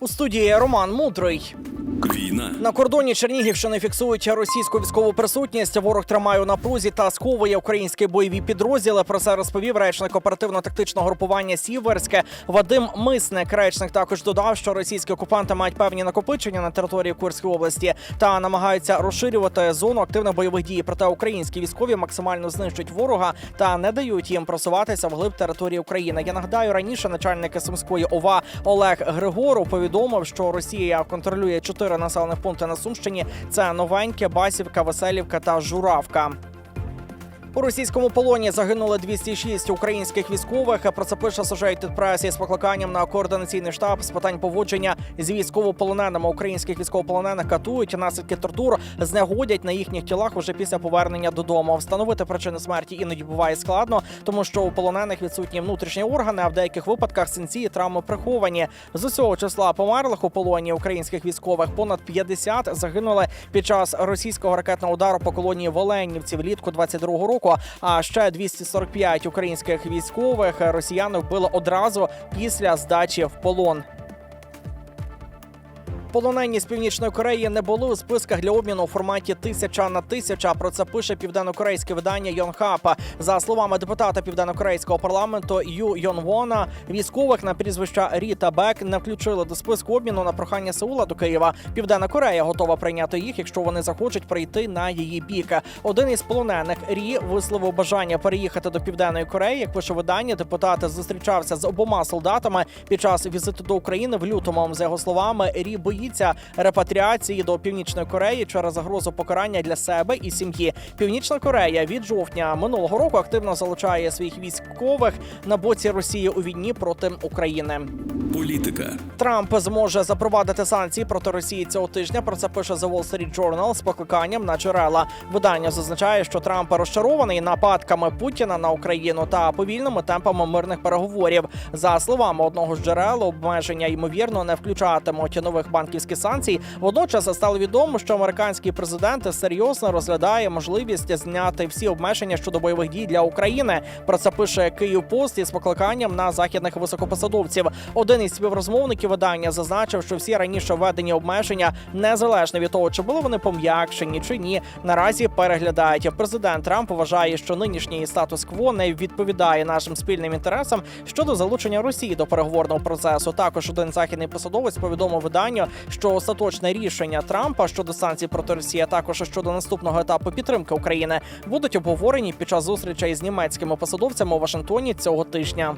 У студії Роман Мудрий. Війна На кордоні Чернігівщини фіксують російську військову присутність. Ворог тримає у напрузі та сковує українські бойові підрозділи. Про це розповів речник оперативно-тактичного групування Сіверське Вадим Мисник. Речник також додав, що російські окупанти мають певні накопичення на території Курської області та намагаються розширювати зону активних бойових дій. Проте українські військові максимально знищують ворога та не дають їм просуватися вглиб території України. Я нагадаю, раніше начальник Сумської ОВА Олег Григоров повідомив, що Росія контролює чотири населених пункти на Сумщині. Це Новеньке, Басівка, Веселівка та Журавка. У російському полоні загинули 206 українських військових. Про це пише Associated Press із покликанням на координаційний штаб з питань поводження з військовополоненими. Українських військовополонених катують наслідки тортур, знегодять на їхніх тілах уже після повернення додому. Встановити причини смерті іноді буває складно, тому що у полонених відсутні внутрішні органи, а в деяких випадках синці і травми приховані. З усього числа померлих у полоні українських військових понад 50 загинули під час російського ракетного удару по колонії в Оленівці влітку 22-го року. А ще 245 українських військових росіяни вбили одразу після здачі в полон. Полонені з північної Кореї не були у списках для обміну у форматі тисяча на тисяча. Про це пише південнокорейське видання Йонхапа. За словами депутата південнокорейського парламенту Ю Йонвона, військових на прізвища Рі та Бек не включили до списку обміну на прохання Сеула до Києва. Південна Корея готова прийняти їх, якщо вони захочуть прийти на її бік. Один із полонених Рі висловив бажання переїхати до південної Кореї. Як пише видання, депутат зустрічався з обома солдатами під час візиту до України в лютому. За його словами, Рі боїться репатріації до північної Кореї через загрозу покарання для себе і сім'ї. Північна Корея від жовтня минулого року активно залучає своїх військових на боці Росії у війні проти України. політика, Трамп зможе запровадити санкції проти Росії цього тижня. Про це пише The Wall Street Journal з покликанням на джерела. Видання зазначає, що Трамп розчарований нападками Путіна на Україну та повільними темпами мирних переговорів. За словами одного з джерел, обмеження ймовірно не включатимуть нових банківських санкцій. Водночас стало відомо, що американський президент серйозно розглядає можливість зняти всі обмеження щодо бойових дій для України. Про це пише Київ Пост із покликанням на західних високопосадовців. Один із співрозмовників видання зазначив, що всі раніше введені обмеження, незалежно від того, чи були вони пом'якшені чи ні, наразі переглядають. Президент Трамп вважає, що нинішній статус-кво не відповідає нашим спільним інтересам щодо залучення Росії до переговорного процесу. Також один західний посадовець повідомив виданню, що остаточне рішення Трампа щодо санкцій проти Росії, а також щодо наступного етапу підтримки України, будуть обговорені під час зустрічей з німецькими посадовцями у Вашингтоні цього тижня.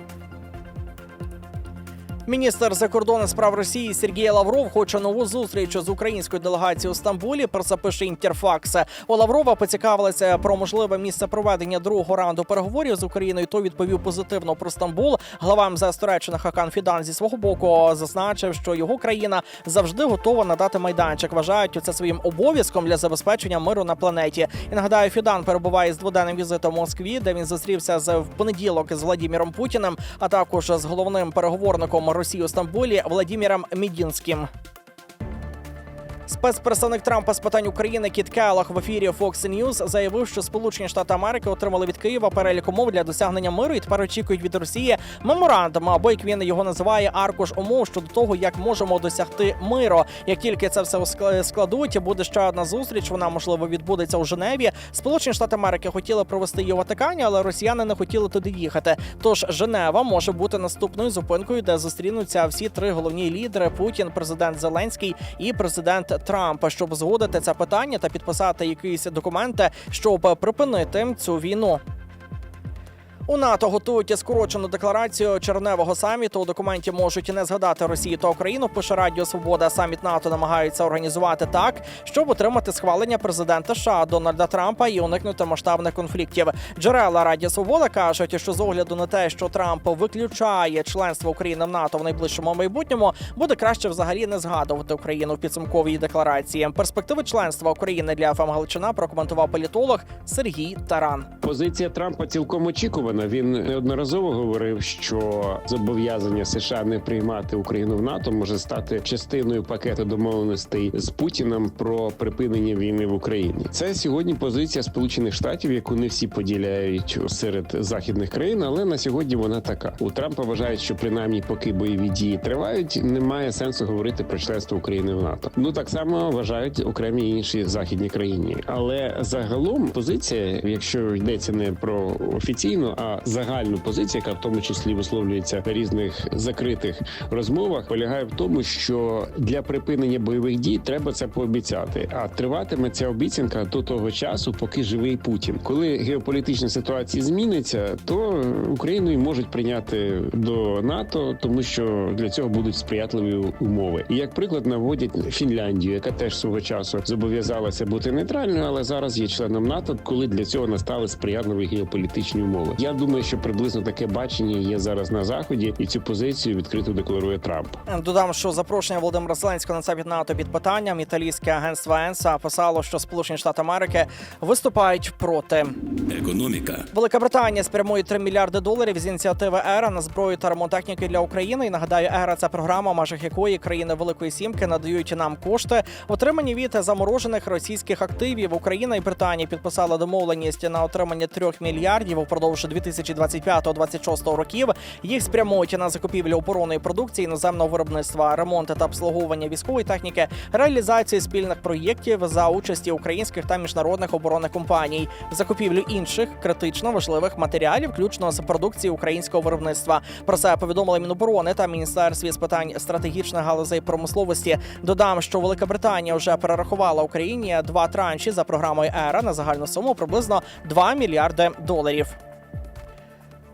Міністр закордонних справ Росії Сергій Лавров хоче нову зустріч з українською делегацією у Стамбулі. Про це пише Інтерфакс. У Лаврова поцікавилися про можливе місце проведення другого раунду переговорів з Україною. Той відповів позитивно про Стамбул. Глава МЗС Туреччини Хакан Фідан зі свого боку зазначив, що його країна завжди готова надати майданчик. Вважають це своїм обов'язком для забезпечення миру на планеті. І нагадаю, Фідан перебуває з дводенним візитом в Москві, де він зустрівся з в понеділок з Владіміром Путіним, а також з головним переговорником Росії у Стамбулі Владимиром Мідінським. Спецпредставник Трампа з питань України Кіт Келлах в ефірі Fox News заявив, що Сполучені Штати Америки отримали від Києва перелік умов для досягнення миру і тепер очікують від Росії меморандум, або як він його називає, аркуш умов щодо того, як можемо досягти миру. Як тільки це все ск- складуть, буде ще одна зустріч. Вона можливо відбудеться у Женеві. Сполучені Штати Америки хотіли провести її у Ватикані, але росіяни не хотіли туди їхати. Тож Женева може бути наступною зупинкою, де зустрінуться всі три головні лідери: Путін, президент Зеленський і президент Трамп, щоб згодити це питання та підписати якісь документи, щоб припинити цю війну. У НАТО готують скорочену декларацію червневого саміту. У документі можуть не згадати Росію та Україну. Пише Радіо Свобода. Саміт НАТО намагаються організувати так, щоб отримати схвалення президента США Дональда Трампа і уникнути масштабних конфліктів. Джерела Радіо Свобода кажуть, що з огляду на те, що Трамп виключає членство України в НАТО в найближчому майбутньому, буде краще взагалі не згадувати Україну в підсумковій декларації. Перспективи членства України для ФМ Галичина прокоментував політолог Сергій Таран. Позиція Трампа цілком очікувана. Ризиковано. Він неодноразово говорив, що зобов'язання США не приймати Україну в НАТО може стати частиною пакету домовленостей з Путіним про припинення війни в Україні. Це сьогодні позиція Сполучених Штатів, яку не всі поділяють серед західних країн, але на сьогодні вона така. У Трампа вважають, що принаймні поки бойові дії тривають, немає сенсу говорити про членство України в НАТО. Ну так само вважають окремі інші західні країни. Але загалом позиція, якщо йдеться не про офіційну, а загальну позицію, яка в тому числі висловлюється в різних закритих розмовах, полягає в тому, що для припинення бойових дій треба це пообіцяти. А триватиме ця обіцянка до того часу, поки живий Путін. Коли геополітична ситуація зміниться, то Україну і можуть прийняти до НАТО, тому що для цього будуть сприятливі умови. І як приклад наводять Фінляндію, яка теж свого часу зобов'язалася бути нейтральною, але зараз є членом НАТО, коли для цього настали сприятливі геополітичні умови. Я думаю, що приблизно таке бачення є зараз на заході, і цю позицію відкрито декларує Трамп. Додам, що запрошення Володимира Зеленського на саміт НАТО під питанням італійське агентство ЕНСА писало, що Сполучені Штати Америки виступають проти. Економіка. Велика Британія спрямує 3 мільярди доларів з ініціативи ЕРА на зброю та ремонт техніки для України. І нагадаю, ЕРА це програма, в межах якої країни Великої Сімки надають нам кошти, отримані від заморожених російських активів. Україна і Британія підписали домовленість на отримання 3 мільярдів упродовж 2025-2026 років. Їх спрямують на закупівлю оборонної продукції іноземного виробництва, ремонт та обслуговування військової техніки, реалізацію спільних проєктів за участі українських та міжнародних оборонних компаній, закупівлю інших критично важливих матеріалів, включно з продукції українського виробництва. Про це повідомили Міноборони та Міністерстві з питань стратегічних галузей промисловості. Додам, що Велика Британія вже перерахувала Україні два транші за програмою ЕРА на загальну суму приблизно 2 мільярди доларів.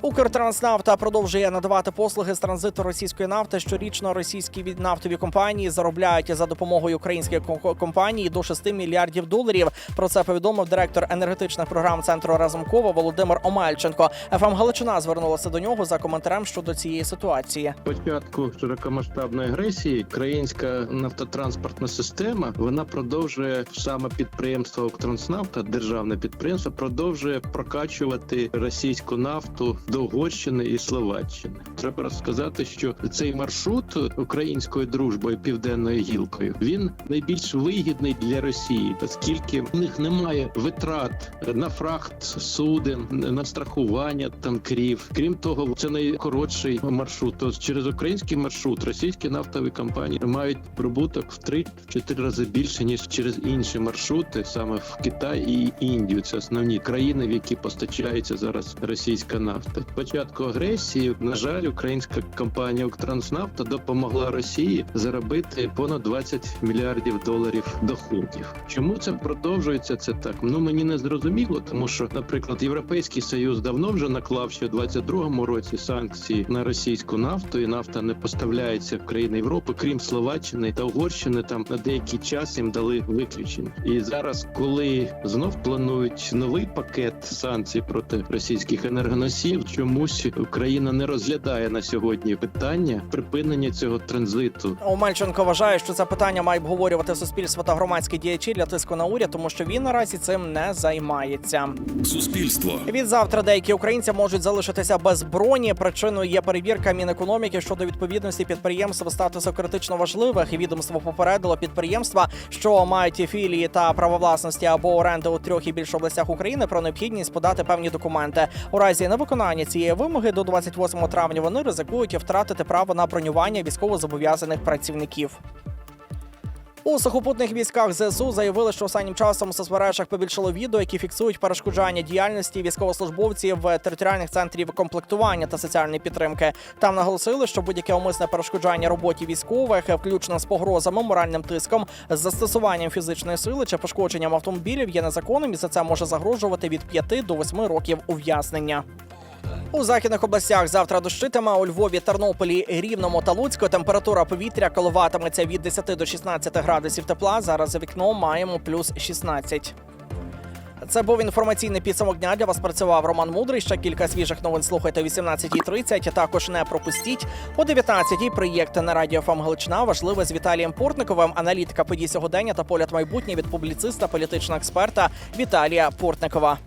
Укртранснафта продовжує надавати послуги з транзиту російської нафти. Щорічно російські від- нафтові компанії заробляють за допомогою українських компаній до 6 мільярдів доларів. Про це повідомив директор енергетичних програм центру Разумкова Володимир Омельченко. ФМ Галичина звернулася до нього за коментарем щодо цієї ситуації. початку широкомасштабної агресії українська нафтотранспортна система вона продовжує саме підприємство «Укртранснафта», державне підприємство, продовжує прокачувати російську нафту до Угорщини і Словаччини. Треба розказати, що цей маршрут українською дружбою південною гілкою він найбільш вигідний для Росії, оскільки в них немає витрат на фрахт суден, на страхування танкерів. Крім того, це найкоротший маршрут. Тож через український маршрут російські нафтові компанії мають прибуток в 3-4 рази більше ніж через інші маршрути, саме в Китай і Індію. Це основні країни, в які постачається зараз російська нафта. Початку агресії, на жаль, українська компанія «Укртранснафта» допомогла Росії заробити понад 20 мільярдів доларів доходів. Чому це продовжується? Це так. Ну мені не зрозуміло, тому що, наприклад, Європейський союз давно вже наклав ще в 22-му році санкції на російську нафту, і нафта не поставляється в країни Європи, крім Словаччини та Угорщини. Там на деякий час їм дали виключення. І зараз, коли знов планують новий пакет санкцій проти російських енергоносіїв, чомусь Україна не розглядає на сьогодні питання припинення цього транзиту. Омельченко вважає, що це питання має обговорювати суспільство та громадські діячі для тиску на уряд, тому що він наразі цим не займається. Суспільство. Від завтра деякі українці можуть залишитися без броні. Причиною є перевірка Мінекономіки щодо відповідності підприємств статусу критично важливих. Відомство попередило підприємства, що мають філії та право власності або оренди у трьох і більше областях України про необхідність подати певні документи. У разі невиконання цієї вимоги до 28 травня вони ризикують втратити право на бронювання військовозобов'язаних працівників. У сухопутних військах ЗСУ заявили, що останнім часом у соцмережах побільшало відео, які фіксують перешкоджання діяльності військовослужбовців територіальних центрів комплектування та соціальної підтримки. Там наголосили, що будь-яке умисне перешкоджання роботі військових, включно з погрозами, моральним тиском, з застосуванням фізичної сили чи пошкодженням автомобілів, є незаконним і за це може загрожувати від 5 до 8 років ув'язнення. У західних областях завтра дощитиме у Львові, Тернополі, Рівному та Луцьку. Температура повітря коливатиметься від 10 до 16 градусів тепла. Зараз за вікном маємо плюс 16. Це був інформаційний підсумок дня. Для вас працював Роман Мудрий. Ще кілька свіжих новин слухайте о 18.30. Також не пропустіть о 19.00 проєкт на радіо ФМ Галичина. Важливе з Віталієм Портниковим. Аналітика подій сьогодення та погляд майбутнє від публіциста, політичного експерта Віталія Портникова.